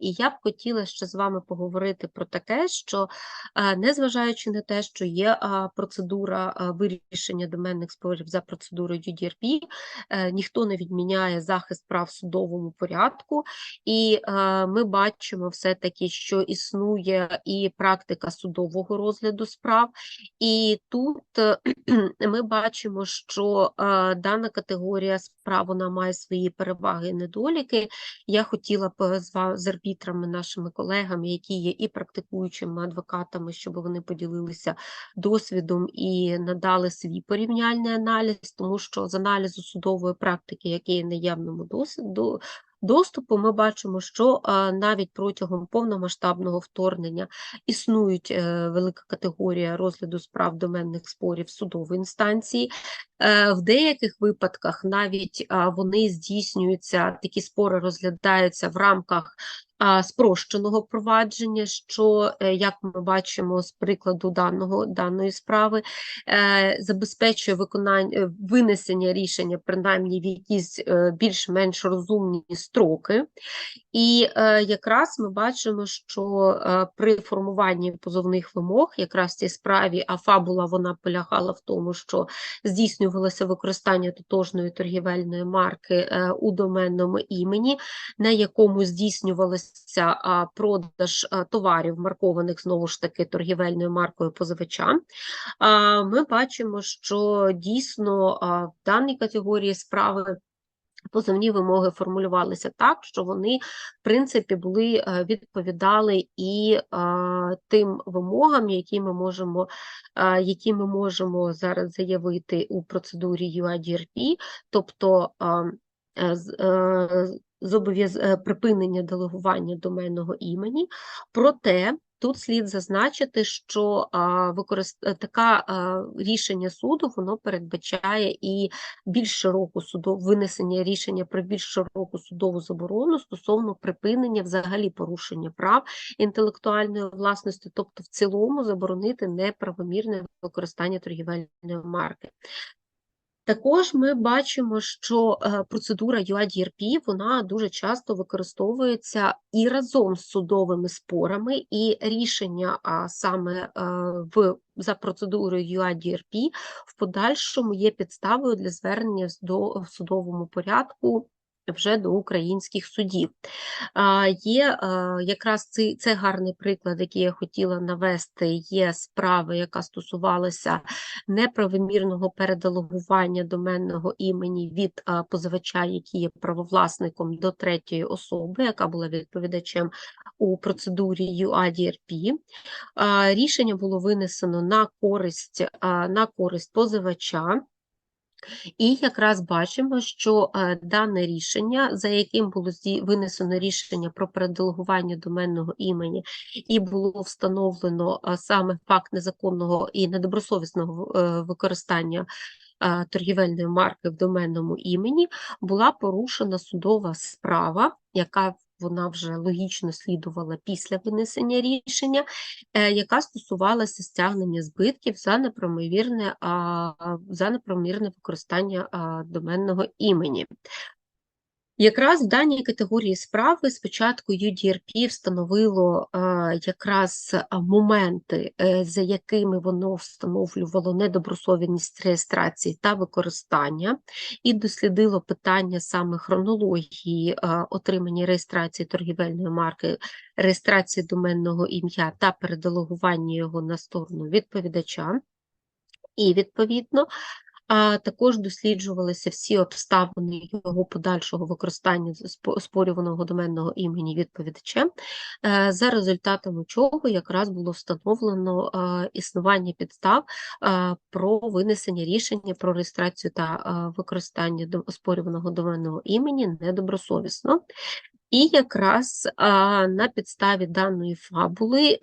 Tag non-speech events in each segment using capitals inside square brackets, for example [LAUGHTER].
і я б хотіла ще з вами поговорити про таке, що е, незважаючи на те, що є процедура вирішення доменних спорів за процедурою UDRP, е, ніхто не відміняє захист прав в судовому порядку, і е, ми бачимо все-таки, що існує і практика судового розгляду справ, і тут [CLEARS THROAT] ми бачимо, що дана категорія справ вона має свої переваги і недоліки. Я хотіла б з ва- з арбітрами, нашими колегами, які є і практикуючими адвокатами, щоб вони поділилися досвідом і надали свій порівняльний аналіз, тому що з аналізу судової практики, який є наявному досвіду. Доступу ми бачимо, що навіть протягом повномасштабного вторгнення існують е, велика категорія розгляду справ доменних спорів судової інстанції. Е, В деяких випадках навіть вони здійснюються, такі спори розглядаються в рамках спрощеного провадження, що, е, як ми бачимо з прикладу даного, даної справи, е, забезпечує виконання, винесення рішення принаймні в якісь більш-менш розумні строки. І е, якраз ми бачимо, що е, при формуванні позовних вимог, якраз в цій справі, а фабула вона полягала в тому, що здійснювалося використання тотожної торгівельної марки е, у доменному імені, на якому здійснювалося а, продаж а, товарів, маркованих знову ж таки торгівельною маркою позивача. А, Ми бачимо, що дійсно а, в даній категорії справи. Позовні вимоги формулювалися так, що вони, в принципі, були е, відповідали і а, тим вимогам, які ми можемо, а, які ми можемо зараз заявити у процедурі UIDRP, тобто е, е, зобов'яз... е, припинення делегування доменного імені. Проте тут слід зазначити, що використ... е, така рішення суду воно передбачає і більш широку судов... винесення рішення про більш широку судову заборону стосовно припинення взагалі порушення прав інтелектуальної власності, тобто в цілому заборонити неправомірне використання торгівельної марки. Також ми бачимо, що е, процедура UIDRP, вона дуже часто використовується і разом з судовими спорами, і рішення а, саме е, в, за процедурою UIDRP в подальшому є підставою для звернення до в судовому порядку вже до українських судів. Є якраз цей, це гарний приклад, який я хотіла навести, є справа, яка стосувалася неправомірного переделегування доменного імені від позивача, який є правовласником до третьої особи, яка була відповідачем у процедурі UADRP. Рішення було винесено на користь, на користь позивача. І якраз бачимо, що е, дане рішення, за яким було винесено рішення про переделегування доменного імені, і було встановлено е, саме факт незаконного і недобросовісного е, використання торгівельної марки в доменному імені, була порушена судова справа, яка вона вже логічно слідувала після винесення рішення, е, яка стосувалася стягнення збитків за неправомірне, за неправомірне використання доменного імені. Якраз в даній категорії справи спочатку UDRP встановило а, якраз моменти, е, за якими воно встановлювало недобросовісність реєстрації та використання, і дослідило питання саме хронології отримання реєстрації торгівельної марки, реєстрації доменного ім'я та переделегування його на сторону відповідача. І відповідно а також досліджувалися всі обставини його подальшого використання з- спо- оспорюваного доменного імені відповідачем, е, за результатами чого якраз було встановлено е, існування підстав е, про винесення рішення про реєстрацію та використання оспорюваного доменного імені недобросовісно. І якраз на підставі даної фабули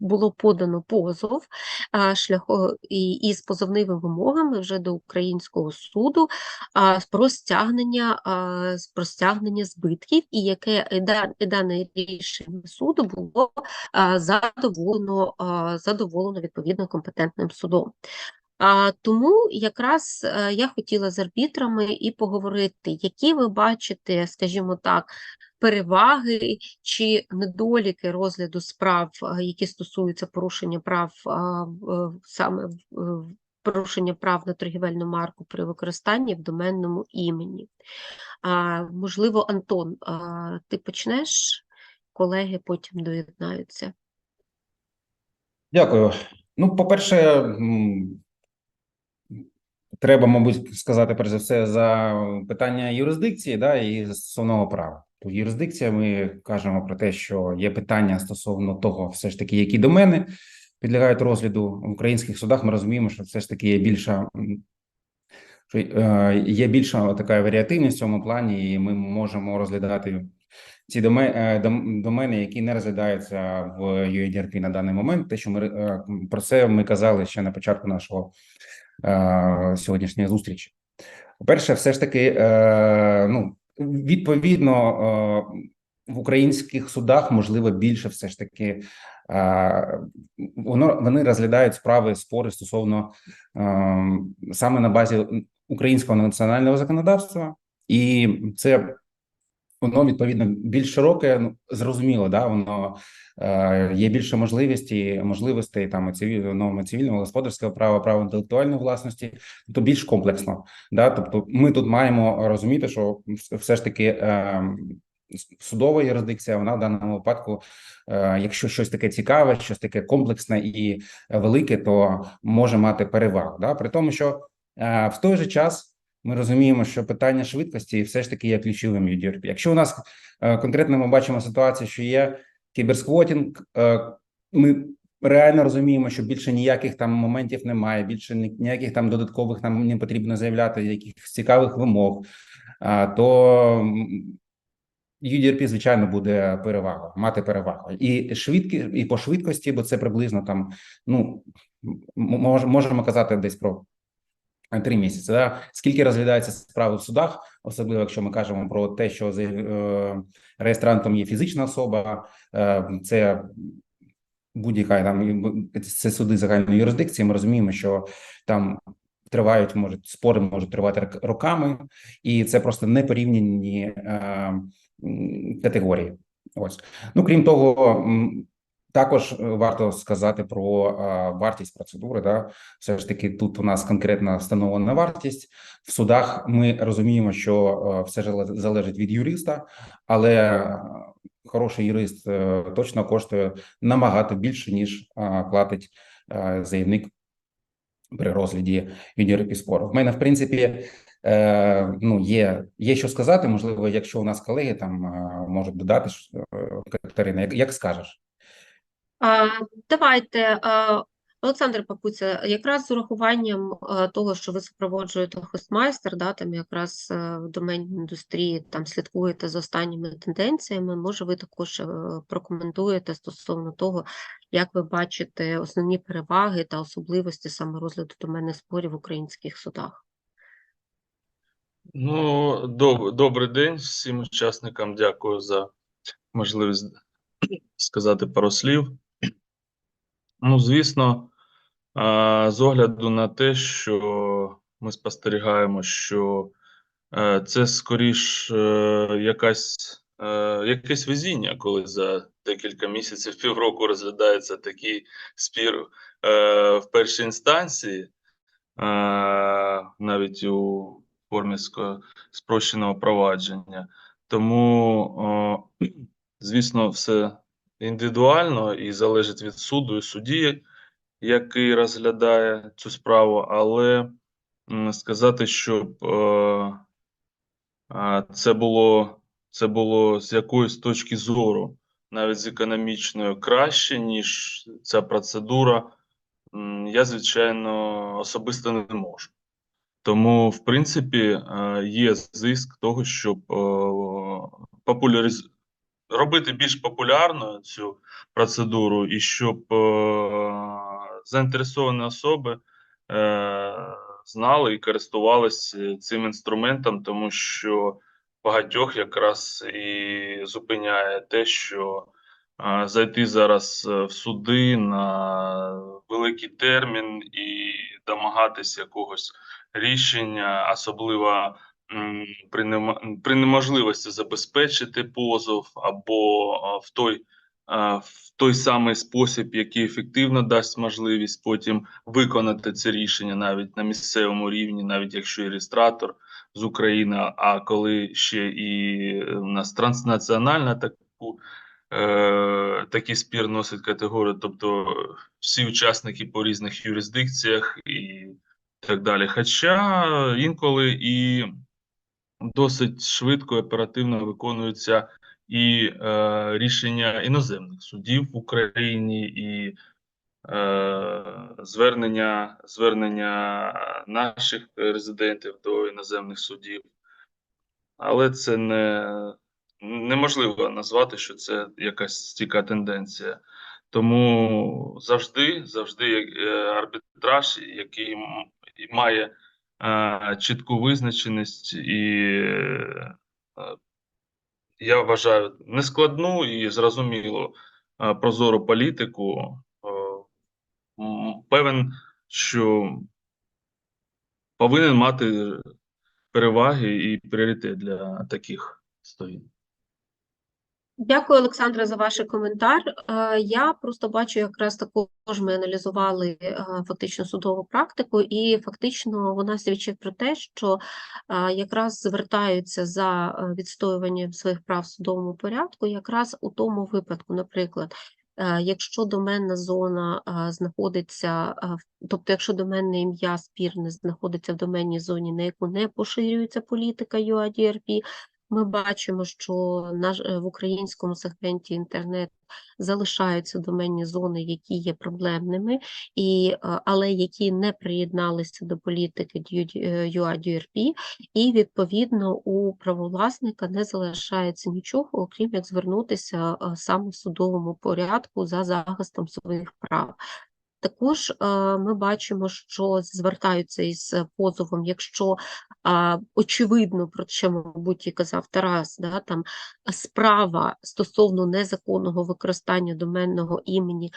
було подано позов а, шляхо, і, із позовними вимогами вже до українського суду про стягнення, про стягнення збитків, і яке дане рішення суду було задоволено, задоволено відповідно компетентним судом. А, тому якраз е, я хотіла з арбітрами і поговорити, які ви бачите, скажімо так, переваги чи недоліки розгляду справ, е, які стосуються порушення прав саме в- в- порушення прав на торгівельну марку при використанні в доменному імені. Можливо, Антон, ти почнеш? Колеги потім доєднаються. Дякую. Ну, по-перше, треба, мабуть, сказати перш за все за питання юрисдикції, да, і стосовного права. То юрисдикція ми кажемо про те, що є питання стосовно того, все ж таки, які домени підлягають розгляду в українських судах. Ми розуміємо, що все ж таки є більша що е, є більша така варіативність в цьому плані, і ми можемо розглядати ці е, домени, які не розглядаються в UIDRP на даний момент. Те, що ми е, про це ми казали ще на початку нашого сьогоднішньої зустрічі. По-перше, все ж таки, ну відповідно е, в українських судах можливо більше, все ж таки, е, воно вони розглядають справи спори стосовно е, саме на базі українського національного законодавства, і це воно відповідно більш широке, ну зрозуміло, да воно е, є більше можливості, можливостей там цивільного цивільного господарського права, права інтелектуальної власності, то більш комплексно. Да, тобто, ми тут маємо розуміти, що все ж таки. Е, Судова юрисдикція, вона в даному випадку, е, якщо щось таке цікаве, щось таке комплексне і велике, то може мати перевагу. Да? При тому, що е, в той же час ми розуміємо, що питання швидкості все ж таки є ключовим UDRP. Якщо у нас е, конкретно ми бачимо ситуацію, що є кіберсквотінг, е, ми реально розуміємо, що більше ніяких там моментів немає, більше ніяких там додаткових нам не потрібно заявляти якихось цікавих вимог, а, то UDRP, звичайно, буде перевага, мати перевагу. І швидкі, і по швидкості, бо це приблизно там, ну, можемо казати десь про три місяці. Да? Скільки розглядається справи в судах, особливо якщо ми кажемо про те, що за е, реєстрантом є фізична особа, е, це будь-яка там це суди загальної юрисдикції. Ми розуміємо, що там тривають, можуть спори можуть тривати роками, і це просто непорівняні е, категорії. Ось ну крім того, також е, варто сказати про е, вартість процедури. Да, все ж таки тут у нас конкретно встановлена вартість. В судах ми розуміємо, що е, все зале- залежить від юриста, але хороший юрист точно коштує набагато більше, ніж платить заявник при розгляді юніорів спору. В мене, в принципі, е, ну є, є що сказати. Можливо, якщо у нас колеги там можуть додати Катерина, як, як скажеш? А, давайте, Олександр Папуця, якраз з урахуванням того, що ви супроводжуєте хостмайстер, да, там якраз е, в домені індустрії там слідкуєте за останніми тенденціями, може ви також е, прокоментуєте стосовно того, як ви бачите основні переваги та особливості саме розгляду доменних спорів в українських судах. Ну, доб, добрий день всім учасникам. Дякую за можливість сказати пару слів. Ну, звісно, з огляду на те, що ми спостерігаємо, що е, це скоріш е, якась, е, якесь везіння, коли за декілька місяців, півроку розглядається такий спір в першій інстанції, навіть у формі спрощеного провадження. Тому, [CLEARS THROAT] звісно, все індивідуально і залежить від суду і судді, який розглядає цю справу, але сказати, щоб е, це було, це було з якоїсь точки зору, навіть з економічної, краще, ніж ця процедура, я, звичайно, особисто не можу. Тому, в принципі, е, є зиск того, щоб е, популяриз... робити більш популярною цю процедуру, і щоб е, заінтересовані особи е, знали і користувалися цим інструментом, тому що багатьох якраз і зупиняє те, що е, зайти зараз е, в суди на великий термін і домагатись якогось рішення, особливо при, нема, при неможливості забезпечити позов або в той, в той самий спосіб, який ефективно дасть можливість потім виконати це рішення навіть на місцевому рівні, навіть якщо і реєстратор з України, а коли ще і у нас транснаціональна таку. Е, такий спір носить категорію, тобто всі учасники по різних юрисдикціях і так далі. Хоча інколи і досить швидко і оперативно виконуються і е, рішення іноземних судів в Україні, і е, звернення, звернення наших резидентів до іноземних судів. Але це не неможливо назвати, що це якась стійка тенденція. Тому завжди, завжди е, арбітраж, який має чітку визначеність, і е, я вважаю нескладну і зрозумілу прозору політику. Певен, що повинен мати переваги і пріоритет для таких сторін. Дякую, Олександре, за ваш коментар. Е, Я просто бачу, якраз також ми аналізували е, фактично судову практику, і фактично вона свідчить про те, що е, якраз звертаються за відстоюванням своїх прав в судовому порядку, якраз у тому випадку, наприклад. Якщо доменна зона знаходиться, тобто якщо доменне ім'я спірне знаходиться в доменній зоні, на яку не поширюється політика UADRP, ми бачимо, що наш е, в українському сегменті інтернет залишаються доменні зони, які є проблемними, і, е, але які не приєдналися до політики UADRP, і відповідно у правовласника не залишається нічого, окрім як звернутися е, саме в судовому порядку за захистом своїх прав. Також ми бачимо, що звертаються із позовом, якщо очевидно, про що, мабуть, і казав Тарас, да, там справа стосовно незаконного використання доменного імені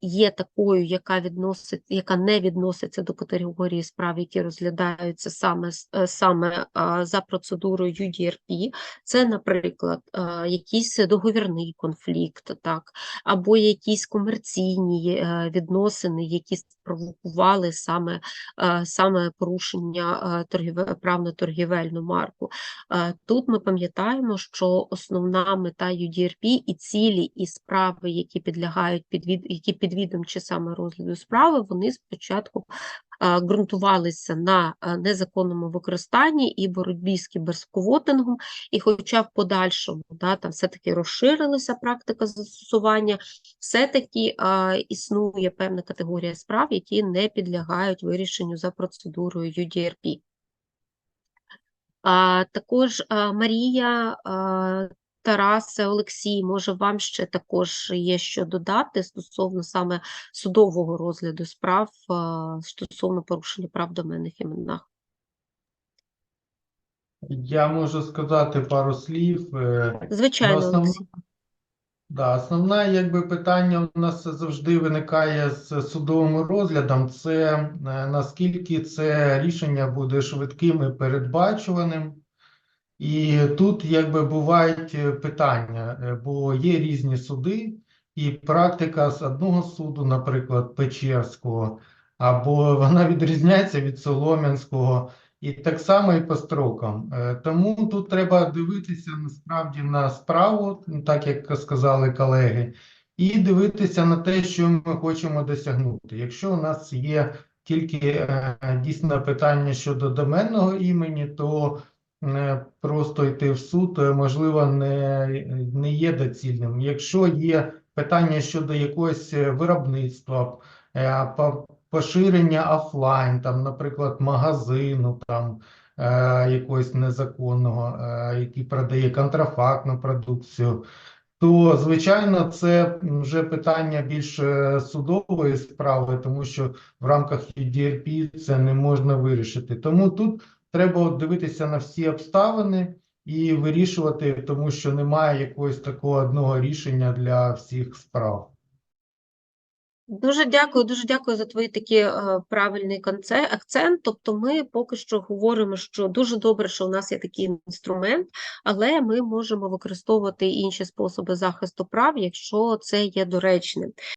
є такою, яка відносить, яка не відноситься до категорії справ, які розглядаються саме, е, саме за процедурою UDRP. Це, наприклад, якийсь договірний конфлікт, так, або якісь комерційні е, відносини, які спровокували саме, е, саме порушення е, прав на торгівельну марку. Е, Тут ми пам'ятаємо, що основна мета UDRP і цілі, і справи, які підлягають підвід, які підвідомчі саме розгляду справи, вони спочатку ґрунтувалися на незаконному використанні і боротьбі з кіберсквотингом, і хоча в подальшому да, там все-таки розширилася практика застосування, все-таки існує певна категорія справ, які не підлягають вирішенню за процедурою UDRP. А, також Марія, Тарасе, Олексій, може вам ще також є що додати стосовно саме судового розгляду справ стосовно порушення прав доменних іменах? Я можу сказати пару слів. Е, Звичайно, основна- Олексій. Да, основне якби питання у нас завжди виникає з судовим розглядом. Це е, наскільки це рішення буде швидким і передбачуваним. І тут якби бувають е, питання, е, бо є різні суди, і практика з одного суду, наприклад, Печерського, або вона відрізняється від Солом'янського, і так само і по строкам. Е, Тому тут треба дивитися насправді на справу, так як сказали колеги, і дивитися на те, що ми хочемо досягнути. Якщо у нас є тільки дійсно питання щодо доменного імені, то просто йти в суд, е, можливо, не, не є доцільним. Якщо є питання щодо якогось е, виробництва, е, поширення офлайн, там, наприклад, магазину, там, якогось незаконного, який продає контрафактну продукцію, то, звичайно, це вже питання більш судової справи, тому що в рамках UDRP це не можна вирішити. Тому тут треба дивитися на всі обставини і вирішувати, тому що немає якогось такого одного рішення для всіх справ. Дуже дякую, дуже дякую за твій такий е, правильний акцент. Тобто, ми поки що говоримо, що дуже добре, що у нас є такий інструмент, але ми можемо використовувати інші способи захисту прав, якщо це є доречним.